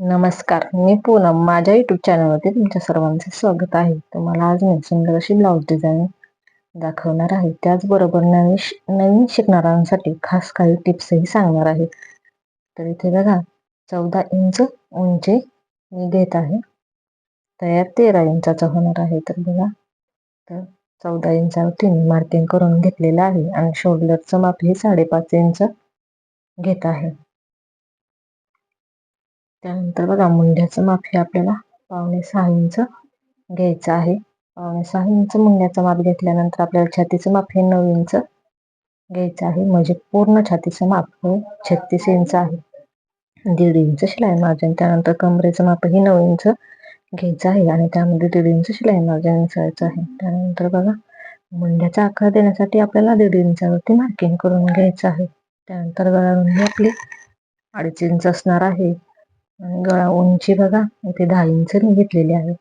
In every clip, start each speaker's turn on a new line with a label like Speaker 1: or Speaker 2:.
Speaker 1: नमस्कार. मी पूनम. माझ्या युट्यूब चॅनलमध्ये तुमच्या सर्वांचे स्वागत आहे. तुम्हाला आज मी सुंदर अशी ब्लाऊज डिझाईन दाखवणार आहे. त्याचबरोबर नवीन नवीन शिकणाऱ्यांसाठी खास काही टिप्सही सांगणार आहे. तर इथे बघा चौदा इंच उंची मी घेत आहे. तयार तेरा इंचाचा होणार आहे. तर बघा तर चौदा इंचावरती मी मार्किंग करून घेतलेलं आहे. आणि शोल्डरचं माप हे साडेपाच इंच घेत आहे. त्यानंतर बघा मुंड्याचं माप हे आपल्याला पावणे सहा इंच घ्यायचं आहे. पावणे सहा इंच मुंड्याचं माप घेतल्यानंतर आपल्याला छातीचं माप हे नऊ इंच घ्यायचं आहे. म्हणजे पूर्ण छातीचं माप हे छत्तीस इंच आहे. दीड इंच शिलाई मार्जिन. त्यानंतर कमरेचं माप हे नऊ इंच घ्यायचं आहे आणि त्यामध्ये दीड इंच शिलाई मार्जिन मिसळायचं आहे. त्यानंतर बघा मुंड्याचा आकार देण्यासाठी आपल्याला दीड इंचावरती मार्किंग करून घ्यायचं आहे. त्यानंतर गळा आपली अडीच इंच असणार आहे. आणि गळा उंची बघा इथे दहा इंच मी घेतलेली आहे.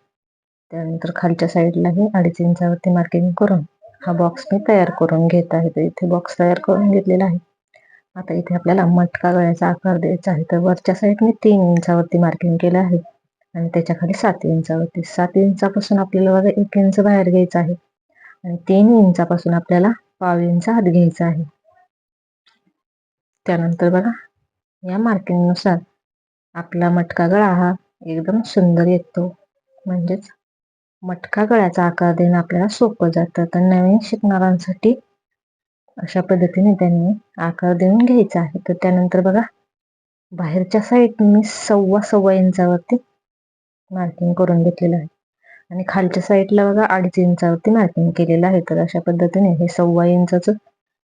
Speaker 1: त्यानंतर खालच्या साईडला हे अडीच इंचावरती मार्किंग करून हा बॉक्स मी तयार करून घेत आहे. तर इथे बॉक्स तयार करून घेतलेला आहे. आता इथे आपल्याला मटका गळ्याचा आकार द्यायचा आहे. तर वरच्या साईडने तीन इंचावरती मार्किंग केलं आहे. आणि त्याच्याखाली सात इंचावरती. सात इंचापासून आपल्याला बघा एक इंच बाहेर घ्यायचं आहे. आणि तीन इंचापासून आपल्याला पाव इंच आत घ्यायचा आहे. त्यानंतर बघा या मार्किंगनुसार आपला मटका गळा हा एकदम सुंदर येतो. म्हणजेच मटका गळ्याचा आकार देणं आपल्याला सोपं जातं. तर नवीन शिकणाऱ्यांसाठी अशा पद्धतीने त्यांनी आकार देऊन घ्यायचा आहे. तर त्यानंतर बघा बाहेरच्या साईडने मी सव्वा सव्वा इंचावरती मार्किंग करून घेतलेलं आहे. आणि खालच्या साईडला बघा अडीच इंचावरती मार्किंग केलेलं आहे. तर अशा पद्धतीने हे सव्वा इंचाचं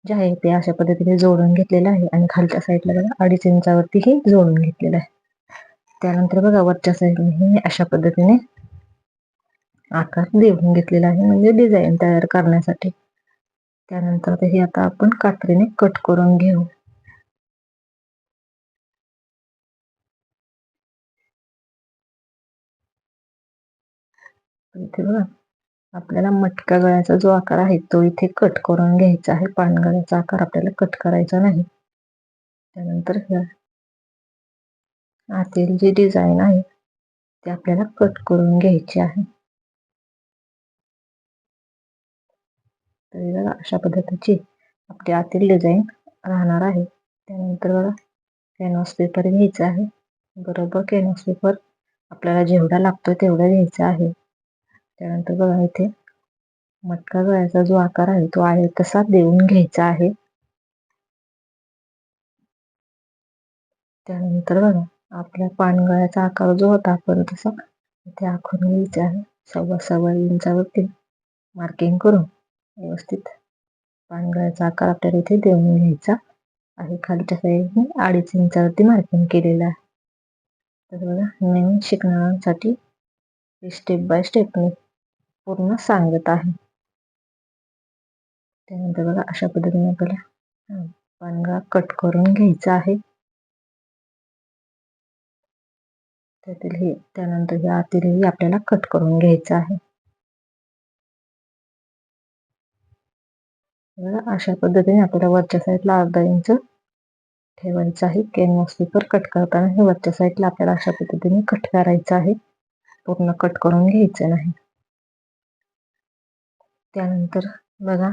Speaker 1: जे आहे ते अशा पद्धतीने जोडून घेतलेलं आहे. आणि खालच्या साईडला बघा अडीच इंचावरती हे जोडून घेतलेलं आहे. त्यानंतर बघा वरच्या साईडने मी अशा पद्धतीने आकार देऊन घेतलेला आहे. म्हणजे डिझाईन तयार करण्यासाठी. त्यानंतर हे आता आपण कात्रीने कट करून घेऊ. इथे बघा आपल्याला मटका गळ्याचा जो आकार आहे तो इथे कट करून घ्यायचा आहे. पानगळ्याचा आकार आपल्याला कट करायचा नाही. त्यानंतर आतील जी डिझाईन आहे ती आपल्याला कट करून घ्यायची आहे. तर बघा अशा पद्धतीची आपली आतील डिझाईन राहणार आहे. त्यानंतर बघा कॅनव्हास पेपर घ्यायचा आहे. बरोबर कॅनव्हास पेपर आपल्याला जेवढा लागतो तेवढा घ्यायचा आहे. त्यानंतर बघा इथे मटका गळ्याचा जो आकार आहे तो आहे तसा देऊन घ्यायचा आहे. त्यानंतर बघा आपल्या पानगळ्याचा आकार जो होता आपण तसा इथे आखून घ्यायचा आहे. सव्वा सव्वा इंचावरती मार्किंग करून व्यवस्थित पानगळ्याचा आकार आपल्याला इथे देऊन घ्यायचा आहे. खालच्या साईडने अडीच इंचावरती मार्किंग केलेलं आहे. तर बघा नवीन शिकणाऱ्यांसाठी स्टेप बाय स्टेप मी पूर्ण सांगत आहे. त्यानंतर बघा अशा पद्धतीने आपल्याला पानगळा कट करून घ्यायचा आहे. त्यातील हे त्यानंतर हे आतील आपल्याला कट करून घ्यायचं आहे. अशा पद्धतीने आपल्याला वरच्या साईडला अर्धा इंच ठेवायचं आहे. कॅनव्हास पेपर कट करताना हे वरच्या साईडला आपल्याला अशा पद्धतीने कट करायचं आहे. पूर्ण कट करून घ्यायचं नाही. त्यानंतर बघा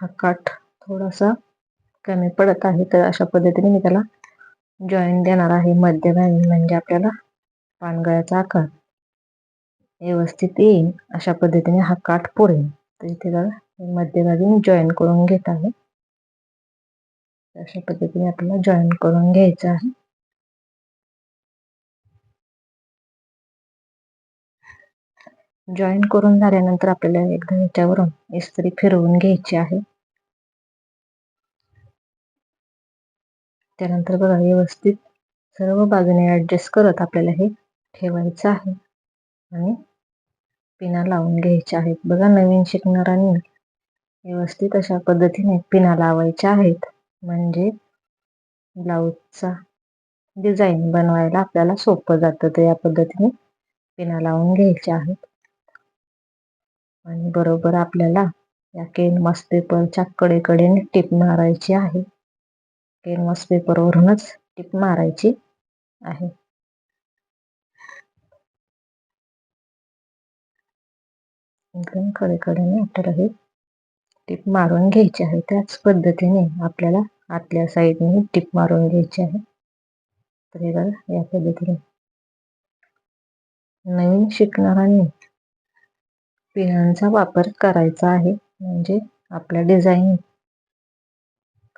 Speaker 1: हा काठ थोडासा कमी पडत आहे. तर अशा पद्धतीने मी त्याला जॉईन देणार आहे मध्यभागी म्हणजे आपल्याला पानगळ्याचा आकार. व्यवस्थित येईल अशा पद्धतीने हा काठ पुरेल. तर इथे बघा मध्यभागी मी जॉईन करून घेत आहे. अशा पद्धतीने आपल्याला जॉईन करून घ्यायचं आहे. जॉईन करून झाल्यानंतर आपल्याला एकदा ह्याच्यावरून इस्त्री फिरवून घ्यायची आहे. त्यानंतर बघा व्यवस्थित सर्व बाजूने ॲडजस्ट करत आपल्याला हे ठेवायचं आहे. आणि पिना लावून घ्यायच्या आहेत. बघा नवीन शिकणाऱ्यांनी व्यवस्थित अशा पद्धतीने पिना लावायच्या आहेत. म्हणजे ब्लाऊजचा डिझाईन बनवायला आपल्याला सोपं जातं तर या पद्धतीने पिना लावून घ्यायच्या आहेत. आणि बरोबर आपल्याला या केन पेपरच्या कडेकडेने टिप मारायची आहे. कॅनव्हास पेपरवरूनच टिप मारायची आहे. एकदम कडेकडेने आपल्याला ही टिप मारून घ्यायची आहे. त्याच पद्धतीने आपल्याला आतल्या साईडने टिप मारून घ्यायची आहे. तर हे बघा या पद्धतीने. नवीन शिकणाऱ्यांनी पिनांचा वापर करायचा आहे. म्हणजे आपल्या डिझाईन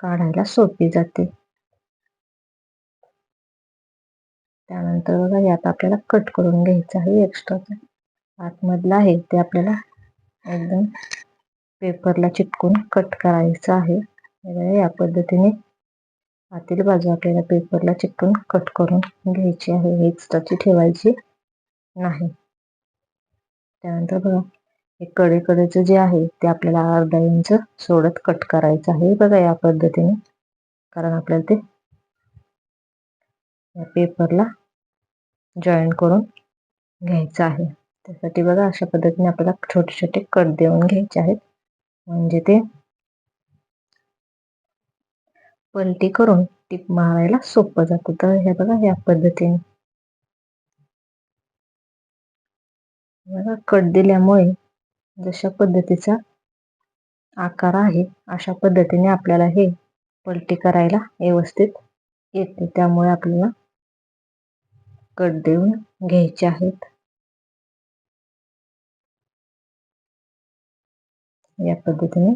Speaker 1: काढायला सोपी जाते. त्यानंतर बघा यात आपल्याला कट करून घ्यायचं आहे एक्स्ट्रा आतमधलं आहे ते आपल्याला एकदम पेपरला चिटकून कट करायचं आहे. या पद्धतीने आतील बाजू आपल्याला पेपरला चिटकून कट करून घ्यायची आहे. एक्स्ट्राची ठेवायची नाही. त्यानंतर बघा हे कडेकडेचं जे आहे ते आपल्याला अर्धा इंच सोडत कट करायचं आहे. बघा या पद्धतीने. कारण आपल्याला ते या पेपरला जॉईन करून घ्यायचं आहे. त्यासाठी बघा अशा पद्धतीने आपल्याला छोटे छोटे कट देऊन घ्यायचे आहेत. म्हणजे ते पलटी करून टीप मारायला सोपं जातं. तर हे बघा या पद्धतीने. बघा कट दिल्यामुळे जशा पद्धतीचा आकार आहे अशा पद्धतीने आपल्याला हे पलटी करायला व्यवस्थित येते. त्यामुळे आपल्याला कट देऊन घ्यायचे आहेत. या पद्धतीने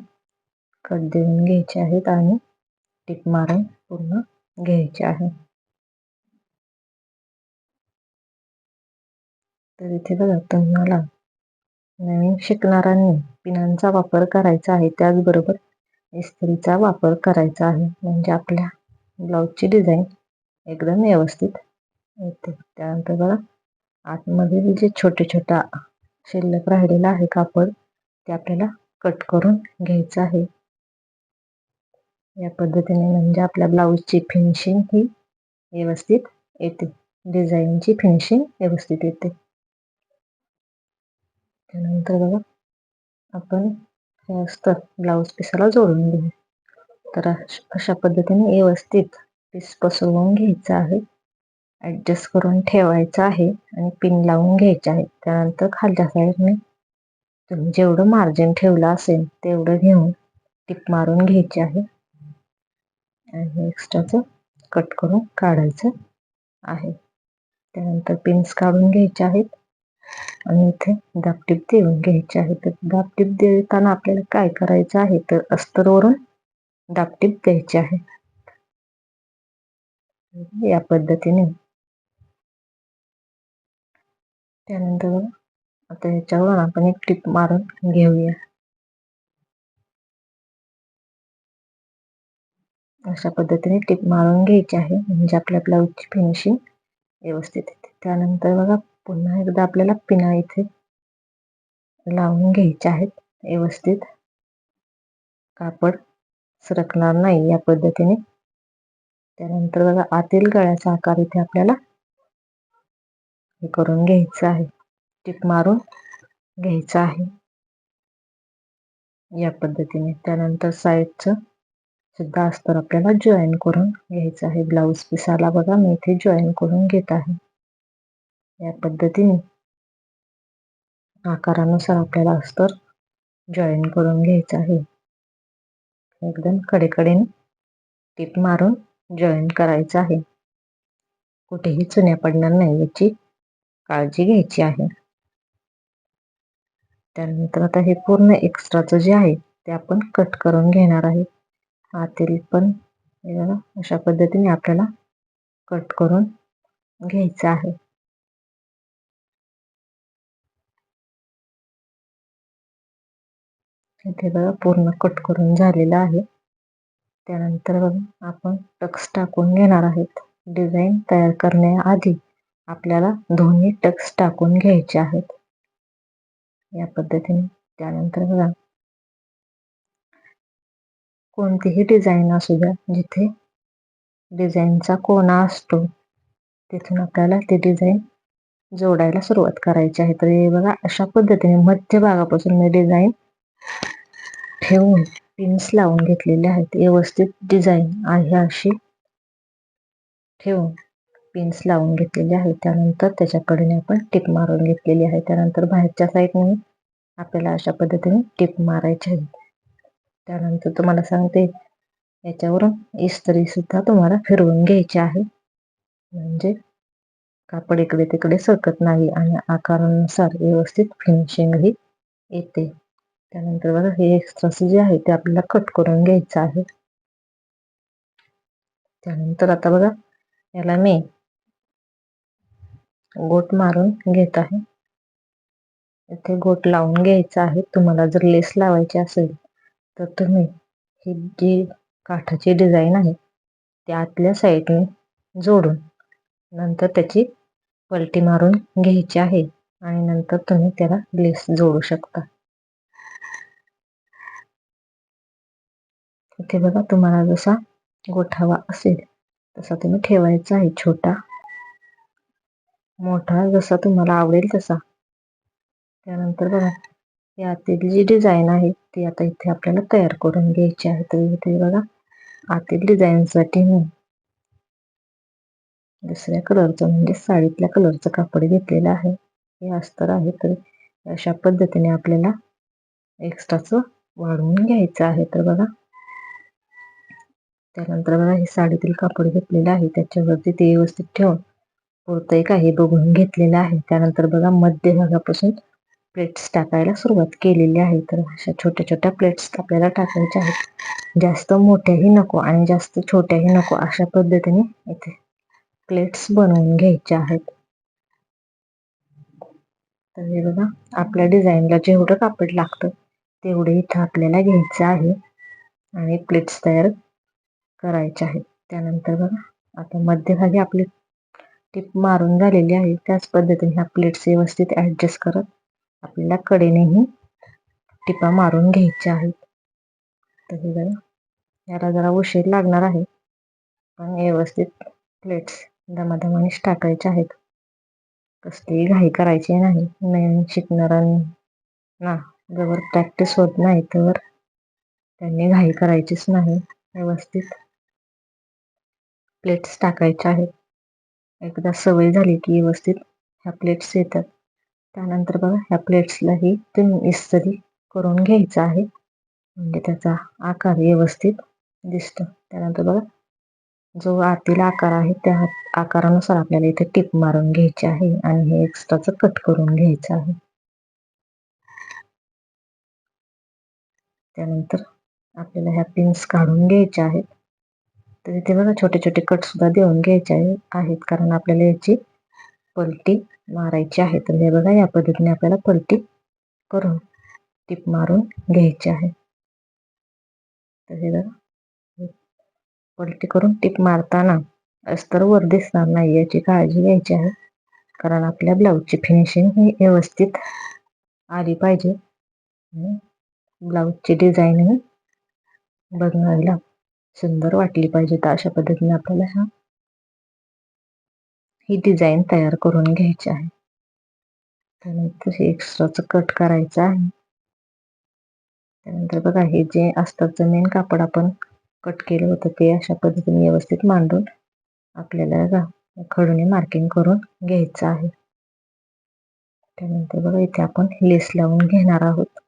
Speaker 1: कट देऊन घ्यायचे आहेत आणि टिप मारून पूर्ण घ्यायचे आहे. तर इथे बघा तुम्हाला नवीन शिकणाऱ्यांनी पिनांचा वापर करायचा आहे. त्याचबरोबर इस्त्रीचा वापर करायचा आहे. म्हणजे आपल्या ब्लाऊजची डिझाईन एकदम व्यवस्थित येते. त्यानंतर बघा आतमध्ये जे छोटे छोटा शिल्लक राहिलेला आहे कापड ते आपल्याला कट करून घ्यायचं आहे. या पद्धतीने म्हणजे आपल्या ब्लाऊजची फिनिशिंग ही व्यवस्थित येते. डिझाईनची फिनिशिंग व्यवस्थित येते. त्यानंतर बघा आपण हे असतं ब्लाऊज पिसाला जोडून घेऊ. तर अशा पद्धतीने व्यवस्थित पीस पसरवून घ्यायचं आहे. ॲडजस्ट करून ठेवायचं आहे आणि पिन लावून घ्यायचे आहे त्यानंतर खालच्या साईडने तुम्ही जेवढं मार्जिन ठेवलं असेल तेवढं घेऊन टिप मारून घ्यायचे आहे. आणि एक्स्ट्राचं कट करून काढायचं आहे. त्यानंतर पिन्स काढून घ्यायचे आहेत. आणि इथे दापटीप देऊन घ्यायचे आहे. तर दापटीप देताना आपल्याला काय करायचं आहे? तर अस्तरवरून दापटीप द्यायची आहे. या पद्धतीने. त्यानंतर आता याच्यावरून आपण एक टिप मारून घेऊया. अशा पद्धतीने टिप मारून घ्यायची आहे. म्हणजे आपल्या ब्लाऊजची फिनिशिंग व्यवस्थित येते. त्यानंतर बघा पुन्हा एकदा आपल्याला पिना इथे लावून घ्यायचे आहेत व्यवस्थित. कापड सरकणार नाही या पद्धतीने. त्यानंतर बघा आतील गळ्याचा आकार इथे आपल्याला हे करून घ्यायचं आहे. टिप मारून घ्यायचं आहे. या पद्धतीने. त्यानंतर साईडचं सुद्धा अस्तर आपल्याला जॉईन करून घ्यायचं आहे. ब्लाऊज पिसाला बघा. मी इथे जॉईन करून घेत आहे. या पद्धतीने आकारानुसार आपल्याला अस्तर जॉईन करून घ्यायचं आहे. एकदम कडेकडेने टीप मारून जॉईन करायचं आहे. कुठेही चुन्या पडणार नाही याची काळजी घ्यायची आहे. त्यानंतर आता हे पूर्ण एक्स्ट्राचं जे आहे ते आपण कट करून घेणार आहे. आतील पण अशा पद्धतीने आपल्याला कट करून घ्यायचं आहे. इथे बघा पूर्ण कट करून झालेलं आहे. त्यानंतर बघा आपण टक्स टाकून घेणार आहेत. डिझाईन तयार करण्याआधी आपल्याला दोन्ही टक्स टाकून घ्यायचे आहेत. या पद्धतीने. त्यानंतर बघा कोणतीही डिझाईन असू द्या जिथे डिझाईनचा कोणा असतो तिथून आपल्याला ती डिझाईन जोडायला सुरुवात करायची आहे. तर हे बघा अशा पद्धतीने मध्य भागापासून मी डिझाईन ठेवून पिन्स लावून घेतलेले आहेत. व्यवस्थित डिझाईन आहे अशी. ठेवून पिन्स लावून घेतलेले आहे त्यानंतर त्याच्याकडून आपण टिप मारून घेतलेली आहे. त्यानंतर बाहेरच्या साईडने आपल्याला अशा पद्धतीने टिप मारायची आहे त्यानंतर तुम्हाला सांगते याच्यावरून इस्त्री सुद्धा तुम्हाला फिरवून घ्यायची आहे. म्हणजे कापड इकडे तिकडे सरकत नाही आणि आकारानुसार व्यवस्थित फिनिशिंग ही येते. त्यानंतर बघा हे एक्स्ट्राचं जे आहे ते आपल्याला कट करून घ्यायचं आहे. त्यानंतर आता बघा याला मी गोट मारून घेत आहे. इथे गोट लावून घ्यायचा आहे. तुम्हाला जर लेस लावायची असेल तर तुम्ही ही जी काठाची डिझाईन आहे त्यातल्या आतल्या साईडने जोडून नंतर त्याची पलटी मारून घ्यायची आहे. आणि नंतर तुम्ही त्याला लेस जोडू शकता. इथे बघा तुम्हाला जसा गोठावा असेल तसा तुम्ही ठेवायचा आहे छोटा. मोठा जसा तुम्हाला आवडेल तसा. त्यानंतर बघा यातील जी डिझाईन आहे ती आता इथे आपल्याला तयार करून घ्यायची आहे. तर इथे बघा आतील डिझाईनसाठी मी दुसऱ्या कलरचं म्हणजे साडीतल्या कलरचं कापड घेतलेलं आहे. हे अस्तर आहे तर अशा पद्धतीने आपल्याला एक्स्ट्राचं वाढवून घ्यायचं आहे. तर बघा त्यानंतर बघा हे साडीतील कापड घेतलेलं आहे. त्याच्यावरती ते व्यवस्थित ठेवून पुरतंय का हे बघून घेतलेलं आहे. त्यानंतर बघा मध्य भागापासून प्लेट्स टाकायला सुरुवात केलेली आहे. तर अशा छोट्या छोट्या प्लेट्स आपल्याला टाकायच्या आहेत. जास्त मोठ्याही नको आणि जास्त छोट्याही नको अशा पद्धतीने इथे प्लेट्स बनवून घ्यायच्या आहेत. तर हे बघा आपल्या डिझाईनला जेवढं कापड लागतं तेवढे इथं आपल्याला घ्यायचं आहे. आणि प्लेट्स तयार करायचे आहेत. त्यानंतर बघा आता मध्यभागी आपली टिप मारून झालेली आहे. त्याच पद्धतीने ह्या प्लेट्स व्यवस्थित ॲडजस्ट करत आपल्याला कडेनेही टिपा मारून घ्यायच्या आहेत. तर हे बघा याला जरा उशीर लागणार आहे. पण व्यवस्थित प्लेट्स दमादमानेच टाकायच्या आहेत. कसलीही घाई करायची नाही. नवीन शिकणाऱ्यांना जवळ प्रॅक्टिस होत नाही तर त्यांनी घाई करायचीच नाही. व्यवस्थित प्लेट्स टाकायच्या आहेत. एकदा सवय झाली की व्यवस्थित ह्या प्लेट्स येतात. त्यानंतर बघा ह्या प्लेट्सलाही तुम्ही इस्त्री करून घ्यायचा आहे. म्हणजे त्याचा आकार व्यवस्थित दिसतो. त्यानंतर बघा जो आतील आकार आहे त्या आकारानुसार आपल्याला इथे टिप मारून घ्यायची आहे आणि हे एक्स्ट्राचं कट करून घ्यायचं आहे. त्यानंतर आपल्याला ह्या पिन्स काढून घ्यायच्या आहेत. तर इथे बघा छोटे छोटे कट सुद्धा देऊन घ्यायचे आहेत. कारण आपल्याला याची पलटी मारायची आहे. तर हे बघा या पद्धतीने आपल्याला पलटी करून टिप मारून घ्यायची आहे. तर हे बघा पलटी करून टिप मारताना अस्तर वर दिसणार नाही याची काळजी घ्यायची आहे. कारण आपल्या ब्लाऊजची फिनिशिंग ही व्यवस्थित आली पाहिजे. ब्लाऊजची डिझाईन बघायला सुंदर वाटली पाहिजे तर अशा पद्धतीने आपल्याला हा ही डिझाईन तयार करून घ्यायची आहे. त्यानंतर एक्स्ट्राचं कट करायचं आहे. त्यानंतर बघा हे जे अस्तरचं मेन कापड आपण कट केलं होतं ते अशा पद्धतीने व्यवस्थित मांडून आपल्याला खडूने मार्किंग करून घ्यायचं आहे. त्यानंतर बघा इथे आपण लेस लावून घेणार आहोत.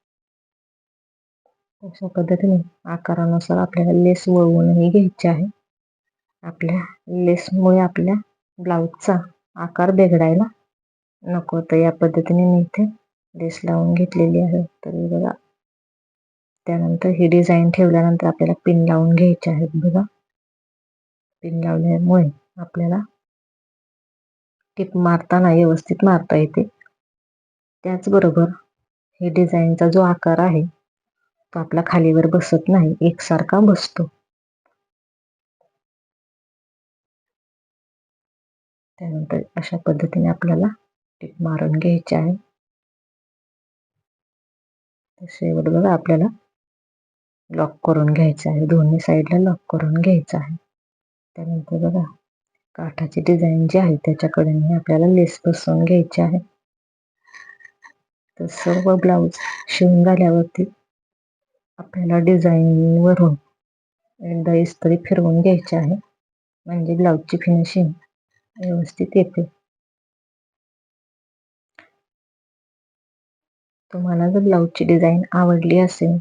Speaker 1: अशा पद्धतीने आकारानुसार आपल्याला लेस वळवूनही घ्यायची आहे. आपल्या लेसमुळे आपल्या ब्लाऊजचा आकार बिघडायला नको. तर या पद्धतीने मी इथे लेस लावून घेतलेली आहे. तरी बघा. त्यानंतर ही डिझाईन ठेवल्यानंतर आपल्याला पिन लावून घ्यायचे आहेत बघा. पिन लावल्यामुळे आपल्याला टिप मारताना व्यवस्थित मारता येते. त्याचबरोबर हे डिझाईनचा जो आकार आहे तो आपला खालीवर बसत नाही एकसारखा बसतो. त्यानंतर अशा पद्धतीने आपल्याला टिप मारून घ्यायची आहे. शेवट बघा आपल्याला लॉक करून घ्यायचं आहे. दोन्ही साईडला लॉक करून घ्यायचं आहे. त्यानंतर बघा काठाची डिझाईन जी आहे त्याच्याकडे आपल्याला लेस बसवून घ्यायची आहे. तर सर्व ब्लाऊज शिवून झाल्यावरती आपल्याला डिझाईनवरून एकदा इस्त्री फिरवून घ्यायची आहे. म्हणजे ब्लाऊजची फिनिशिंग व्यवस्थित येते. तुम्हाला जर ब्लाऊजची डिझाईन आवडली असेल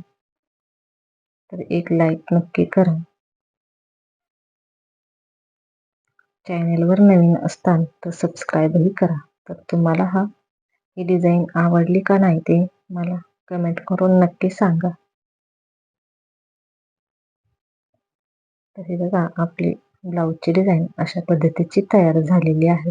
Speaker 1: तर एक लाईक नक्की करा. चॅनेलवर नवीन असताल तर सबस्क्राईबही करा. तर तुम्हाला हा ही डिझाईन आवडली का नाही ते मला कमेंट करून नक्की सांगा. हे बघा आपली ब्लाऊजची डिझाईन अशा पद्धतीची तयार झालेली आहे.